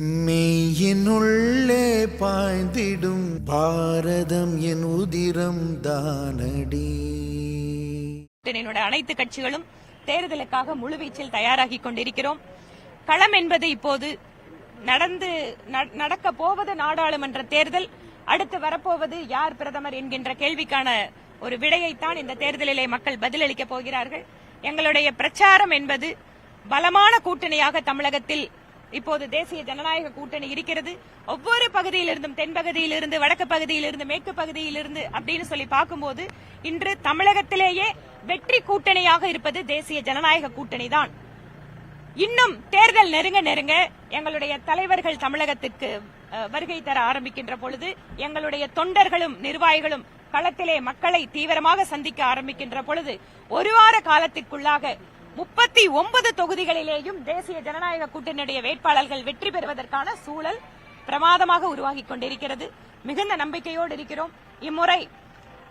மெய்யினுள்ளே பாய்ந்திடும் பாரதம் என் உதிரம் தானடி. என்னோட அனைத்து கட்சிகளும் தேர்தலுக்காக முழுவீச்சில் தயாராகி கொண்டிருக்கிறோம். களம் என்பது இப்போது நடந்து நடக்க போவது நாடாளுமன்ற தேர்தல் அடுத்து வரப்போவது யார் பிரதமர் என்கின்ற கேள்விக்கான ஒரு விடையைத்தான் இந்த தேர்தலிலே மக்கள் பதிலளிக்க போகிறார்கள். எங்களுடைய பிரச்சாரம் என்பது பலமான கூட்டணியாக தமிழகத்தில் இப்போது தேசிய ஜனநாயக கூட்டணி இருக்கிறது. ஒவ்வொரு பகுதியிலிருந்தும் தென் பகுதியிலிருந்து வடக்கு பகுதியிலிருந்து மேற்கு பகுதியிலிருந்து அப்படின்னு சொல்லி பார்க்கும்போது இன்று தமிழகத்திலேயே வெற்றி கூட்டணியாக இருப்பது தேசிய ஜனநாயக கூட்டணி தான் இன்னும் தேர்தல் நெருங்க நெருங்க எங்களுடைய தலைவர்கள் தமிழகத்திற்கு அஹ், வருகை தர ஆரம்பிக்கின்ற பொழுது எங்களுடைய தொண்டர்களும் நிர்வாகிகளும் களத்திலே மக்களை தீவிரமாக சந்திக்க ஆரம்பிக்கின்ற பொழுது ஒரு வார காலத்திற்குள்ளாக முப்பத்தி ஒன்பது தொகுதிகளிலேயும் தேசிய ஜனநாயக கூட்டணியுடைய வேட்பாளர்கள் வெற்றி பெறுவதற்கான சூழல் பிரமாதமாக உருவாகி கொண்டிருக்கிறது. மிகுந்த நம்பிக்கையோடு இருக்கிறோம். இம்முறை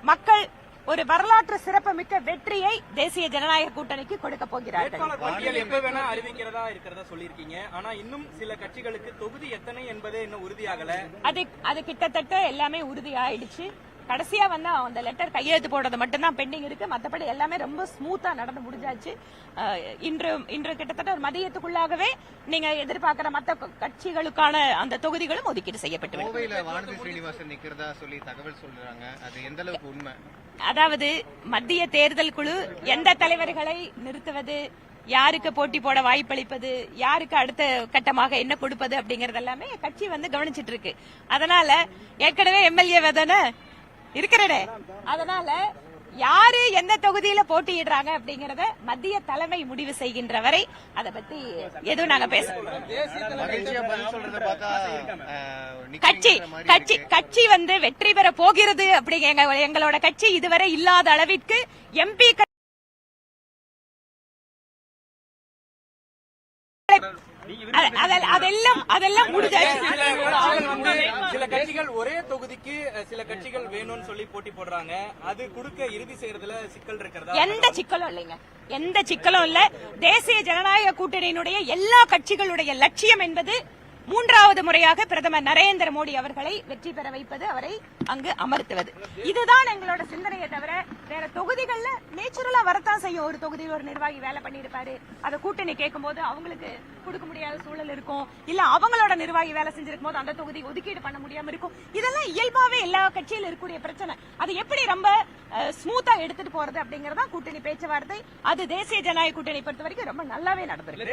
மக்கள் ஒரு வரலாற்று சிறப்புமிக்க வெற்றியை தேசிய ஜனநாயக கூட்டணிக்கு கொடுக்க போகிறார்கள். வேட்பாளர் பட்டியல் எப்ப வேணா அறிவிக்கிறதா இருக்கிறதா சொல்லியிருக்கீங்க. ஆனா இன்னும் சில கட்சிகளுக்கு தொகுதி எத்தனை என்பதே இன்னும் உறுதியாகல. அது அது கிட்டத்தட்ட எல்லாமே உறுதி ஆயிடுச்சு கடைசியா வந்து அந்த லெட்டர் கையெழுத்து போடுறது மட்டும்தான் பெண்டிங் இருக்கு. மத்தபடி எல்லாமே ரொம்ப ஸ்மூத்தா நடந்து முடிஞ்சாச்சு. இன்று இன்று கிட்டத்தட்ட ஒரு மதியத்துக்குள்ளாகவே நீங்க எதிர்பார்க்கிற மத்த க- கட்சிகளுக்கான அந்த தொகுதிகளும் ஒதுக்கீடு செய்யப்பட்டு அதாவது மத்திய தேர்தல் குழு எந்த தலைவர்களை நிறுத்துவது யாருக்கு போட்டி போட வாய்ப்பளிப்பது யாருக்கு அடுத்த கட்டமாக என்ன கொடுப்பது அப்படிங்கறது எல்லாமே கட்சி வந்து கவனிச்சிட்டு இருக்கு. அதனால ஏற்கனவே எம்எல்ஏ தானே இருக்கிறடே அதனால யாரு எந்த தொகுதியில போட்டியிடுறாங்க அப்படிங்கறத மத்திய தலைமை முடிவு செய்கின்ற வரை அதை பத்தி எதுவும் நாங்க பேச கட்சி கட்சி கட்சி வந்து வெற்றி பெற போகிறது அப்படிங்க எங்க- எங்களோட கட்சி இதுவரை இல்லாத அளவிற்கு எம்பி அதெல்லாம் அதெல்லாம் சில கட்சிகள் ஒரே தொகுதிக்கு சில கட்சிகள் வேணும்னு சொல்லி போட்டி போடுறாங்க. அது கொடுக்க இறுதி செய்யறதுல சிக்கல் இருக்கிறதா? எந்த சிக்கலும் இல்லைங்க. எந்த சிக்கலும் இல்ல. தேசிய ஜனநாயக கூட்டணியினுடைய எல்லா கட்சிகளுடைய லட்சியம் என்பது மூன்றாவது முறையாக பிரதமர் நரேந்திர மோடி அவர்களை வெற்றி பெற வைப்பது அவரை அங்கு அமர்த்துவது. இதுதான் எங்களோட சிந்தனையை தவிர வேற தொகுதிகள்ல நேச்சுரலா வரத்தான் செய்யும். ஒரு தொகுதியில் ஒரு நிர்வாகி வேலை பண்ணியிருப்பாரு. அதை கூட்டணி கேட்கும் போது அவங்களுக்கு கொடுக்க முடியாத சூழல் இருக்கும். இல்ல அவங்களோட நிர்வாகி வேலை செஞ்சிருக்கும் போது அந்த தொகுதி ஒதுக்கீடு பண்ண முடியாம இருக்கும். இதெல்லாம் இயல்பாவே எல்லா கட்சியில இருக்கக்கூடிய பிரச்சனை. அது எப்படி ரொம்ப ஸ்மூத்தா எடுத்துட்டு போறது அப்படிங்கறதா கூட்டணி பேச்சுவார்த்தை. அது தேசிய ஜனநாயக கூட்டணி பொறுத்த வரைக்கும் ரொம்ப நல்லாவே நடந்திருக்கு.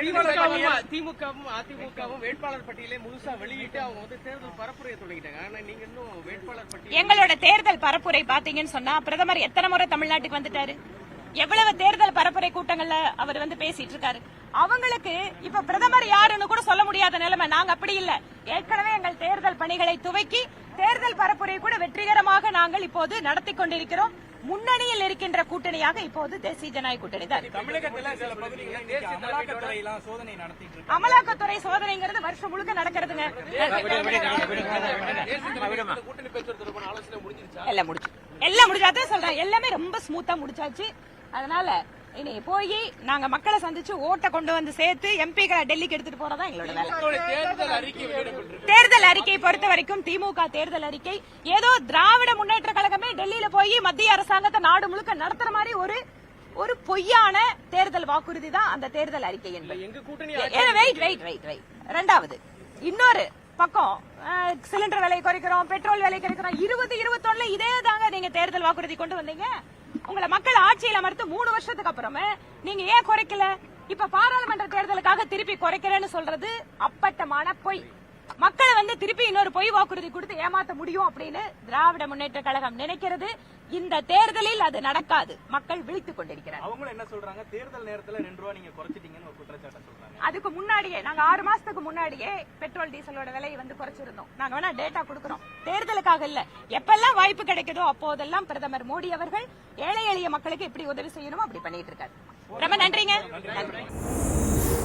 திமுகவும் அதிமுகவும் வேட்பாளர் பட்டியல் முழுசா வெளியிட்டு அவங்க வந்து தேர்தல் பரப்புரையை தொடங்கிட்டாங்க. ஆனா நீங்க இன்னும் வேட்பாளர் பட்டியல் எங்களோட தேர்தல் பரப்புரை பாத்தீங்கன்னு சொன்னா பிரதமர் எத்தனை முறை தமிழ்நாட்டுக்கு வந்துட்டாரு? எவ்வளவு தேர்தல் பரப்புரை கூட்டங்கள்ல அவர் வந்து பேசிட்டு இருக்காரு? அவங்களுக்கு இப்ப பிரதமர் யாருன்னு கூட சொல்ல முடியாத நிலைமை. நாங்க அப்படி இல்ல. ஏற்கனவே எங்கள் தேர்தல் பணிகளை துவக்கி தேர்தல் பரப்புரை கூட வெற்றிகரமாக நாங்கள் இப்போது நடத்தி கொண்டிருக்கிறோம். முன்னணியில் இருக்கின்ற கூட்டணியாக இப்போது தேசிய ஜனநாயக கூட்டணி தான் இருக்கு. தமிழகத்துல சில பகுதிகளில் இன்னைக்கு அமலாக்கத்துறை சோதனைங்கிறது வருஷம் முழுக்க நடக்கிறதுங்க. கூட்டணி பேச்சுவதற்கான ஆலோசனை முடிஞ்சிருச்சா எல்லாம் முடிச்சு. எல்லாம் முடிஞ்சாதான் சொல்றேன். எல்லாமே ரொம்ப ஸ்மூத்தா முடிச்சாச்சு. அதனால இனி போய் நாங்க மக்களை சந்திச்சு ஓட்டை கொண்டு வந்து சேர்த்து எம்பிக்களை டெல்லிக்கு எடுத்துட்டு போறதா எங்களோட வேலை. தேர்தல் பொறுத்த வரைக்கும் திமுக தேர்தல் அறிக்கை. ஏதோ திராவிட முன்னேற்ற கழகமே டெல்லியில போய் மத்திய அரசாங்கத்தை நாடு முழுக்க நடத்துற மாதிரி ஒரு ஒரு பொய்யான தேர்தல் வாக்குறுதி தான் அந்த தேர்தல் அறிக்கை என்பது. எங்க கூட்டணி வெயிட் வெயிட் வெயிட் வெயிட் ரெண்டாவது இன்னொரு பக்கம் சிலிண்டர் விலை குறைக்கிறோம் பெட்ரோல் விலை குறைக்கிறோம். இருபது இருபத்தொன்னுல இதே தாங்க நீங்க தேர்தல் வாக்குறுதி கொண்டு வந்தீங்க. உங்களை மக்கள் ஆட்சியில் அமர்த்து மூணு வருஷத்துக்கு அப்புறமே நீங்க ஏன் குறைக்கல? இப்ப பாராளுமன்ற தேர்தலுக்காக திருப்பி குறைக்கிறேன்னு சொல்றது அப்பட்டமான பொய். மக்களை வந்து திருப்பி இன்னொரு பொய் வாக்குறுதி கொடுத்து ஏமாத்த முடியும் அப்படின்னு திராவிட முன்னேற்ற கழகம் நினைக்கிறது. இந்த தேர்தலில் அது நடக்காது. மக்கள் விழித்துக் கொண்டிருக்கிறார் அவங்களும் என்ன சொல்றாங்க? தேர்தல் நேரத்துல ரெண்டு ரூபா நீங்க குறைச்சிட்டீங்கன்னு ஒரு குற்றச்சாட்டை சொல்றாங்க. அதுக்கு முன்னாடியே நாங்க ஆறு மாசத்துக்கு முன்னாடியே பெட்ரோல் டீசலோட விலையை வந்து குறைச்சிருந்தோம். நாங்க வேணா டேட்டா கொடுக்கறோம். தேர்தலுக்காக இல்ல. எப்பெல்லாம் வாய்ப்பு கிடைக்குதோ அப்போதெல்லாம் பிரதமர் மோடி அவர்கள் ஏழை எளிய மக்களுக்கு எப்படி உதவி செய்யணுமோ அப்படி பண்ணிட்டு இருக்காரு. ரொம்ப நன்றிங்க. நன்றி.